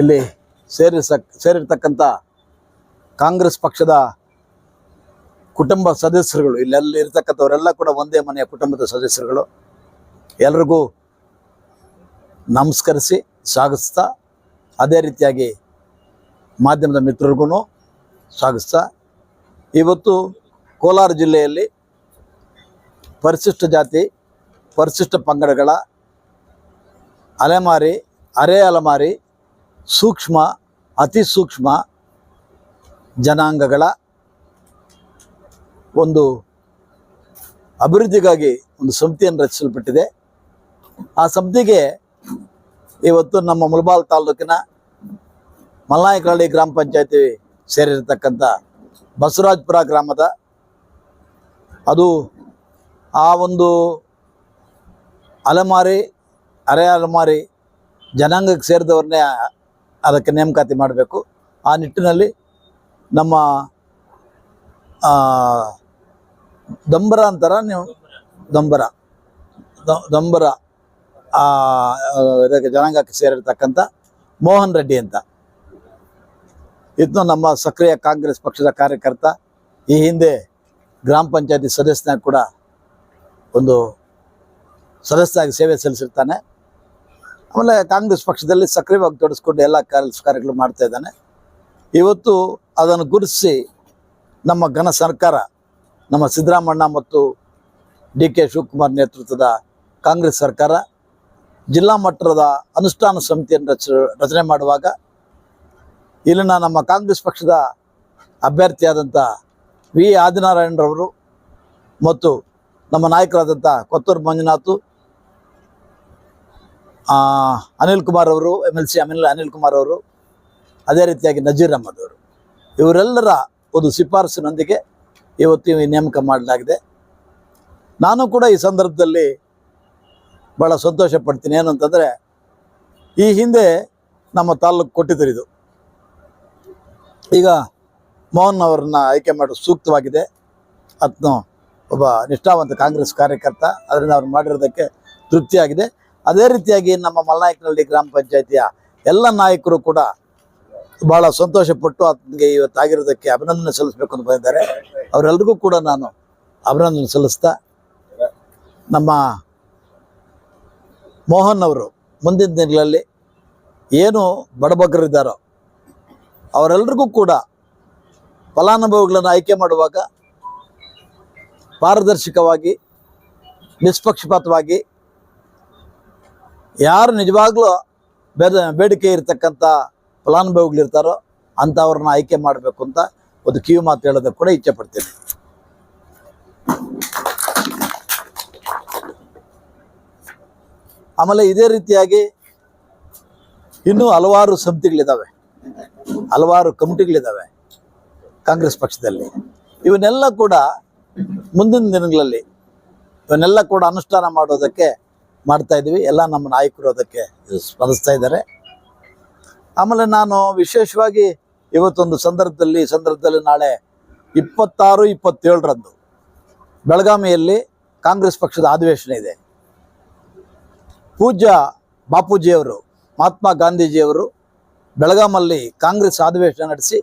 ಇಲ್ಲಿ ಸೇರಿಸಕ್, ಸೇರಿರ್ತಕ್ಕಂಥ ಕಾಂಗ್ರೆಸ್ ಪಕ್ಷದ ಕುಟುಂಬ ಸದಸ್ಯರುಗಳು, ಇಲ್ಲೆಲ್ಲ ಇರ್ತಕ್ಕಂಥವರೆಲ್ಲ ಕೂಡ ಒಂದೇ ಮನೆಯ ಕುಟುಂಬದ ಸದಸ್ಯರುಗಳು. ಎಲ್ರಿಗೂ ನಮಸ್ಕರಿಸಿ, ಸ್ವಾಗತಿಸ್ತಾ, ಅದೇ ರೀತಿಯಾಗಿ ಮಾಧ್ಯಮದ ಮಿತ್ರರಿಗೂ ಸ್ವಾಗತಿಸ್ತಾ, ಇವತ್ತು ಕೋಲಾರ ಜಿಲ್ಲೆಯಲ್ಲಿ ಪರಿಶಿಷ್ಟ ಜಾತಿ, ಪರಿಶಿಷ್ಟ ಪಂಗಡಗಳ ಅಲೆಮಾರಿ, ಅರೆ ಅಲೆಮಾರಿ ಸೂಕ್ಷ್ಮ, ಅತಿ ಸೂಕ್ಷ್ಮ ಜನಾಂಗಗಳ ಒಂದು ಅಭಿವೃದ್ಧಿಗಾಗಿ ಒಂದು ಸಮಿತಿಯನ್ನು ರಚಿಸಲ್ಪಟ್ಟಿದೆ. ಆ ಸಮಿತಿಗೆ ಇವತ್ತು ನಮ್ಮ ಮುಳಬಾಲ್ ತಾಲೂಕಿನ ಮಲ್ನಾಯಕಹಳ್ಳಿ ಗ್ರಾಮ ಪಂಚಾಯತಿ ಸೇರಿರತಕ್ಕಂಥ ಬಸವರಾಜ್ಪುರ ಗ್ರಾಮದ ಅದು ಆ ಒಂದು ಅಲೆಮಾರಿ, ಅರೆ ಅಲೆಮಾರಿ ಜನಾಂಗಕ್ಕೆ ಸೇರಿದವ್ರನ್ನೇ ಅದಕ್ಕೆ ನೇಮಕಾತಿ ಮಾಡಬೇಕು. ಆ ನಿಟ್ಟಿನಲ್ಲಿ ನಮ್ಮ ದಂಬರ ಅಂತಾರ ನೀವು? ದಂಬರ ದಂಬರ ಇದಕ್ಕೆ ಜನಾಂಗಕ್ಕೆ ಸೇರಿರ್ತಕ್ಕಂಥ ಮೋಹನ್ ರೆಡ್ಡಿ ಅಂತ. ಇದನ್ನು ನಮ್ಮ ಸಕ್ರಿಯ ಕಾಂಗ್ರೆಸ್ ಪಕ್ಷದ ಕಾರ್ಯಕರ್ತ. ಈ ಹಿಂದೆ ಗ್ರಾಮ ಪಂಚಾಯತಿ ಸದಸ್ಯನಾಗಿ ಕೂಡ ಒಂದು ಸದಸ್ಯನಾಗಿ ಸೇವೆ ಸಲ್ಲಿಸಿರ್ತಾನೆ. ಆಮೇಲೆ ಕಾಂಗ್ರೆಸ್ ಪಕ್ಷದಲ್ಲಿ ಸಕ್ರಿಯವಾಗಿ ತೊಡಸ್ಕೊಂಡು ಎಲ್ಲ ಕೆಲಸ ಕಾರ್ಯಗಳು ಮಾಡ್ತಾ ಇದ್ದಾನೆ. ಇವತ್ತು ಅದನ್ನು ಗುರುತಿಸಿ ನಮ್ಮ ಘನ ಸರ್ಕಾರ, ನಮ್ಮ ಸಿದ್ದರಾಮಣ್ಣ ಮತ್ತು ಡಿ ಕೆ ಶಿವಕುಮಾರ್ ನೇತೃತ್ವದ ಕಾಂಗ್ರೆಸ್ ಸರ್ಕಾರ, ಜಿಲ್ಲಾ ಮಟ್ಟದ ಅನುಷ್ಠಾನ ಸಮಿತಿಯನ್ನು ರಚ, ರಚನೆ ಮಾಡುವಾಗ ಇಲ್ಲಿನ ನಮ್ಮ ಕಾಂಗ್ರೆಸ್ ಪಕ್ಷದ ಅಭ್ಯರ್ಥಿಯಾದಂಥ ವಿ ಆದಿನಾರಾಯಣರವರು ಮತ್ತು ನಮ್ಮ ನಾಯಕರಾದಂಥ ಕೊತ್ತೂರು ಮಂಜುನಾಥ್ ಅನಿಲ್ ಕುಮಾರ್ ಅವರು M L C Anil Anil Kumar ಅವರು, ಅದೇ ರೀತಿಯಾಗಿ ನಜೀರ್ ಅಹಮದ್ ಅವರು. ಇವರೆಲ್ಲರ ಒಂದು ಶಿಫಾರಸಿನೊಂದಿಗೆ ಇವತ್ತು ನೇಮಕ ಮಾಡಲಾಗಿದೆ. ನಾನು ಕೂಡ ಈ ಸಂದರ್ಭದಲ್ಲಿ ಭಾಳ ಸಂತೋಷ ಪಡ್ತೀನಿ. ಏನು ಅಂತಂದರೆ, ಈ ಹಿಂದೆ ನಮ್ಮ ತಾಲೂಕು ಕೊಟ್ಟಿದ್ದರಿದು ಈಗ ಮೋಹನ್ ಅವರನ್ನ ಆಯ್ಕೆ ಮಾಡೋದು ಸೂಕ್ತವಾಗಿದೆ. ಅದನ್ನು ಒಬ್ಬ ನಿಷ್ಠಾವಂತ ಕಾಂಗ್ರೆಸ್ ಕಾರ್ಯಕರ್ತ. ಅದರಿಂದ ಅವ್ರು ಮಾಡಿರೋದಕ್ಕೆ ತೃಪ್ತಿಯಾಗಿದೆ. ಅದೇ ರೀತಿಯಾಗಿ ನಮ್ಮ ಮಲ್ನಾಯಕನಹಳ್ಳಿ ಗ್ರಾಮ ಪಂಚಾಯತಿಯ ಎಲ್ಲ ನಾಯಕರು ಕೂಡ ಬಹಳ ಸಂತೋಷಪಟ್ಟು ಆತನಿಗೆ ಇವತ್ತಾಗಿರೋದಕ್ಕೆ ಅಭಿನಂದನೆ ಸಲ್ಲಿಸಬೇಕು ಅಂತ ಬಂದಿದ್ದಾರೆ. ಅವರೆಲ್ರಿಗೂ ಕೂಡ ನಾನು ಅಭಿನಂದನೆ ಸಲ್ಲಿಸ್ತಾ ನಮ್ಮ ಮೋಹನ್ ಅವರು ಮುಂದಿನ ದಿನಗಳಲ್ಲಿ ಏನು ಬಡಬಗ್ಗರಿದ್ದಾರೋ ಅವರೆಲ್ರಿಗೂ ಕೂಡ ಫಲಾನುಭವಿಗಳನ್ನು ಆಯ್ಕೆ ಮಾಡುವಾಗ ಪಾರದರ್ಶಕವಾಗಿ, ನಿಷ್ಪಕ್ಷಪಾತವಾಗಿ ಯಾರು ನಿಜವಾಗ್ಲೂ ಬೇದ ಬೇಡಿಕೆ ಇರತಕ್ಕಂಥ ಫಲಾನುಭವಿಗಳಿರ್ತಾರೋ ಅಂಥವ್ರನ್ನ ಆಯ್ಕೆ ಮಾಡಬೇಕು ಅಂತ ಒಂದು ಕಿವಿ ಮಾತು ಹೇಳೋದಕ್ಕೆ ಕೂಡ ಇಚ್ಛೆ ಪಡ್ತೀನಿ. ಆಮೇಲೆ ಇದೇ ರೀತಿಯಾಗಿ ಇನ್ನೂ ಹಲವಾರು ಸಮಿತಿಗಳಿದ್ದಾವೆ ಹಲವಾರು ಕಮಿಟಿಗಳಿದ್ದಾವೆ ಕಾಂಗ್ರೆಸ್ ಪಕ್ಷದಲ್ಲಿ. ಇವನ್ನೆಲ್ಲ ಕೂಡ ಮುಂದಿನ ದಿನಗಳಲ್ಲಿ ಇವನ್ನೆಲ್ಲ ಕೂಡ ಅನುಷ್ಠಾನ ಮಾಡೋದಕ್ಕೆ ಮಾಡ್ತಾ ಇದ್ದೀವಿ. ಎಲ್ಲ ನಮ್ಮ ನಾಯಕರು ಅದಕ್ಕೆ ಸ್ಪಂದಿಸ್ತಾ ಇದ್ದಾರೆ. ಆಮೇಲೆ ನಾನು ವಿಶೇಷವಾಗಿ ಇವತ್ತೊಂದು ಸಂದರ್ಭದಲ್ಲಿ ಸಂದರ್ಭದಲ್ಲಿ ನಾಳೆ ಇಪ್ಪತ್ತಾರು, ಇಪ್ಪತ್ತೇಳರಂದು ಬೆಳಗಾವಿಯಲ್ಲಿ ಕಾಂಗ್ರೆಸ್ ಪಕ್ಷದ ಅಧಿವೇಶನ ಇದೆ. ಪೂಜ್ಯ ಬಾಪೂಜಿಯವರು, ಮಹಾತ್ಮ ಗಾಂಧೀಜಿಯವರು ಬೆಳಗಾಮಲ್ಲಿ ಕಾಂಗ್ರೆಸ್ ಅಧಿವೇಶನ ನಡೆಸಿ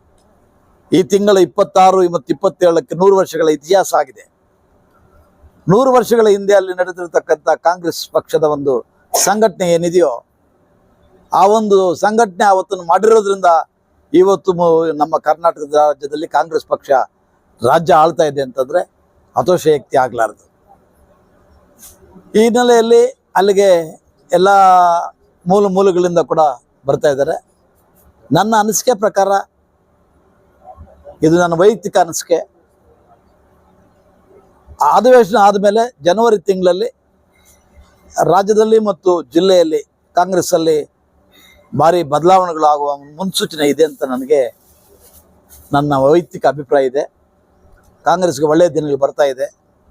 ಈ ತಿಂಗಳ ಇಪ್ಪತ್ತಾರು ಮತ್ತು ಇಪ್ಪತ್ತೇಳಕ್ಕೆ ನೂರು ವರ್ಷಗಳ ಇತಿಹಾಸ ಆಗಿದೆ. ನೂರು ವರ್ಷಗಳ ಹಿಂದೆ ಅಲ್ಲಿ ನಡೆದಿರತಕ್ಕಂಥ ಕಾಂಗ್ರೆಸ್ ಪಕ್ಷದ ಒಂದು ಸಂಘಟನೆ ಏನಿದೆಯೋ, ಆ ಒಂದು ಸಂಘಟನೆ ಆವತ್ತನ್ನು ಮಾಡಿರೋದ್ರಿಂದ ಇವತ್ತು ನಮ್ಮ ಕರ್ನಾಟಕದ ರಾಜ್ಯದಲ್ಲಿ ಕಾಂಗ್ರೆಸ್ ಪಕ್ಷ ರಾಜ್ಯ ಆಳ್ತಾ ಇದೆ ಅಂತಂದರೆ ಹತೋಶಯಕ್ತಿ ಆಗಲಾರ್ದು. ಈ ಹಿನ್ನೆಲೆಯಲ್ಲಿ ಅಲ್ಲಿಗೆ ಎಲ್ಲ ಮೂಲ ಮೂಲಗಳಿಂದ ಕೂಡ ಬರ್ತಾ ಇದ್ದಾರೆ. ನನ್ನ ಅನಿಸಿಕೆ ಪ್ರಕಾರ, ಇದು ನನ್ನ ವೈಯಕ್ತಿಕ ಅನಿಸಿಕೆ. ಅಧಿವೇಶನ ಆದಮೇಲೆ ಜನವರಿ ತಿಂಗಳಲ್ಲಿ ರಾಜ್ಯದಲ್ಲಿ ಮತ್ತು ಜಿಲ್ಲೆಯಲ್ಲಿ ಕಾಂಗ್ರೆಸ್ಸಲ್ಲಿ ಭಾರಿ ಬದಲಾವಣೆಗಳು ಆಗುವ ಮುನ್ಸೂಚನೆ ಇದೆ ಅಂತ ನನಗೆ ನನ್ನ ವೈಯಕ್ತಿಕ ಅಭಿಪ್ರಾಯ ಇದೆ. ಕಾಂಗ್ರೆಸ್ಗೆ ಒಳ್ಳೆಯ ದಿನಗಳು ಬರ್ತಾ ಇದೆ.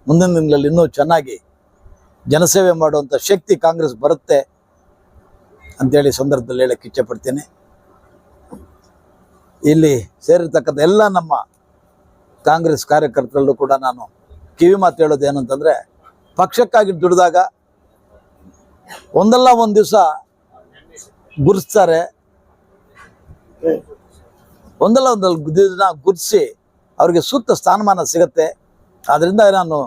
ಮುಂದಿನ ದಿನಗಳಲ್ಲಿ ಇನ್ನೂ ಚೆನ್ನಾಗಿ ಜನಸೇವೆ ಮಾಡುವಂಥ ಶಕ್ತಿ ಕಾಂಗ್ರೆಸ್ ಬರುತ್ತೆ ಅಂತೇಳಿ ಸಂದರ್ಭದಲ್ಲಿ ಹೇಳಕ್ಕೆ ಇಚ್ಛೆಪಡ್ತೀನಿ. ಇಲ್ಲಿ ಸೇರಿರ್ತಕ್ಕಂಥ ಎಲ್ಲ ನಮ್ಮ ಕಾಂಗ್ರೆಸ್ ಕಾರ್ಯಕರ್ತರಲ್ಲೂ ಕೂಡ ನಾನು ಕಿವಿ ಮಾತು ಹೇಳೋದು ಏನಂತಂದ್ರೆ, ಪಕ್ಷಕ್ಕಾಗಿ ದುಡಿದಾಗ ಒಂದಲ್ಲ ಒಂದು ದಿವಸ ಗುರುಸ್ತಾರೆ. ಒಂದಲ್ಲ ಒಂದು ದಿನ ಗುರುತಿಸಿ ಅವರಿಗೆ ಸೂಕ್ತ ಸ್ಥಾನಮಾನ ಸಿಗತ್ತೆ. ಆದ್ದರಿಂದ ನಾನು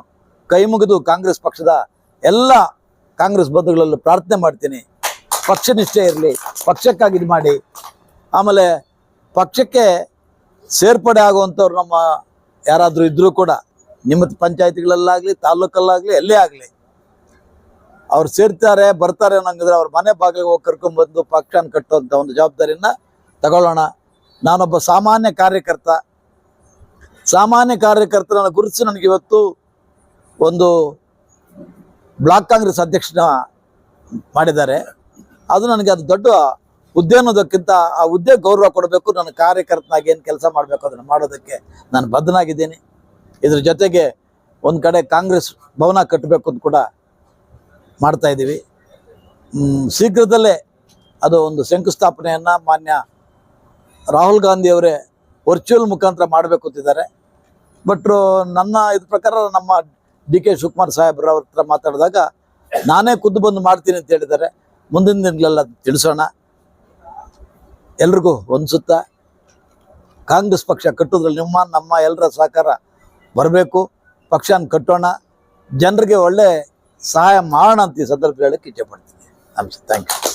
ಕೈ ಮುಗಿದು ಕಾಂಗ್ರೆಸ್ ಪಕ್ಷದ ಎಲ್ಲ ಕಾಂಗ್ರೆಸ್ ಬಂಧುಗಳಲ್ಲೂ ಪ್ರಾರ್ಥನೆ ಮಾಡ್ತೀನಿ. ಪಕ್ಷ ನಿಷ್ಠೆ ಇರಲಿ, ಪಕ್ಷಕ್ಕಾಗಿ ಇದು ಮಾಡಿ. ಆಮೇಲೆ ಪಕ್ಷಕ್ಕೆ ಸೇರ್ಪಡೆ ಆಗುವಂಥವ್ರು ನಮ್ಮ ಯಾರಾದರೂ ಇದ್ದರೂ ಕೂಡ ನಿಮ್ಮ ಪಂಚಾಯತ್ಗಳಲ್ಲಾಗಲಿ ತಾಲೂಕಲ್ಲಾಗಲಿ ಎಲ್ಲೇ ಆಗಲಿ. ಅವ್ರು ಸೇರ್ತಾರೆ, ಬರ್ತಾರೆ ಅನ್ನೋಂಗಿದ್ರೆ ಅವ್ರ ಮನೆ ಬಾಗಿಲಿಗೆ ಹೋಗಿ ಕರ್ಕೊಂಡ್ಬಂದು ಪಕ್ಷನ ಕಟ್ಟುವಂಥ ಒಂದು ಜವಾಬ್ದಾರಿಯನ್ನ ತಗೊಳ್ಳೋಣ. ನಾನೊಬ್ಬ ಸಾಮಾನ್ಯ ಕಾರ್ಯಕರ್ತ. ಸಾಮಾನ್ಯ ಕಾರ್ಯಕರ್ತರನ್ನ ಗುರುತಿಸಿ ನನಗೆ ಇವತ್ತು ಒಂದು ಬ್ಲಾಕ್ ಕಾಂಗ್ರೆಸ್ ಅಧ್ಯಕ್ಷನ ಮಾಡಿದ್ದಾರೆ. ಅದು ನನಗೆ ಅದು ದೊಡ್ಡ ಹುದ್ದೆ ಅನ್ನೋದಕ್ಕಿಂತ ಆ ಹುದ್ದೆ ಗೌರವ ಕೊಡಬೇಕು, ನನ್ನ ಕಾರ್ಯಕರ್ತನಾಗಿ ಏನು ಕೆಲಸ ಮಾಡಬೇಕು ಅದನ್ನು ಮಾಡೋದಕ್ಕೆ ನಾನು ಬದ್ಧನಾಗಿದ್ದೀನಿ. ಇದ್ರ ಜೊತೆಗೆ ಒಂದು ಕಡೆ ಕಾಂಗ್ರೆಸ್ ಭವನ ಕಟ್ಟಬೇಕು ಅಂತ ಕೂಡ ಮಾಡ್ತಾ ಇದ್ದೀವಿ ಶೀಘ್ರದಲ್ಲೇ ಅದು ಒಂದು ಶಂಕುಸ್ಥಾಪನೆಯನ್ನು ಮಾನ್ಯ ರಾಹುಲ್ ಗಾಂಧಿಯವರೇ ವರ್ಚುವಲ್ ಮುಖಾಂತರ ಮಾಡಬೇಕು ಅಂತಿದ್ದಾರೆ ಬಟ್ ನನ್ನ ಇದ್ರ ಪ್ರಕಾರ ನಮ್ಮ ಡಿ ಕೆ ಶಿವಕುಮಾರ್ ಸಾಹೇಬ್ರ ಅವ್ರ ಹತ್ರ ಮಾತಾಡಿದಾಗ ನಾನೇ ಖುದ್ದು ಬಂದು ಮಾಡ್ತೀನಿ ಅಂತ ಹೇಳಿದ್ದಾರೆ. ಮುಂದಿನ ದಿನಗಳೆಲ್ಲ ತಿಳಿಸೋಣ. ಎಲ್ರಿಗೂ ಒಂದು ಸುತ್ತ. ಕಾಂಗ್ರೆಸ್ ಪಕ್ಷ ಕಟ್ಟೋದ್ರಲ್ಲಿ ನಿಮ್ಮ, ನಮ್ಮ ಎಲ್ಲರ ಸಹಕಾರ ಬರಬೇಕು, ಪಕ್ಷನ ಕಟ್ಟೋಣ, ಜನರಿಗೆ ಒಳ್ಳೆ ಸಹಾಯ ಮಾಡೋಣ ಅಂತ ಈ ಸಂದರ್ಭ ಹೇಳಕ್ಕೆ ಇಚ್ಛೆ ಪಡ್ತೀನಿ. ನಮಸ್ತೆ ಥ್ಯಾಂಕ್ ಯು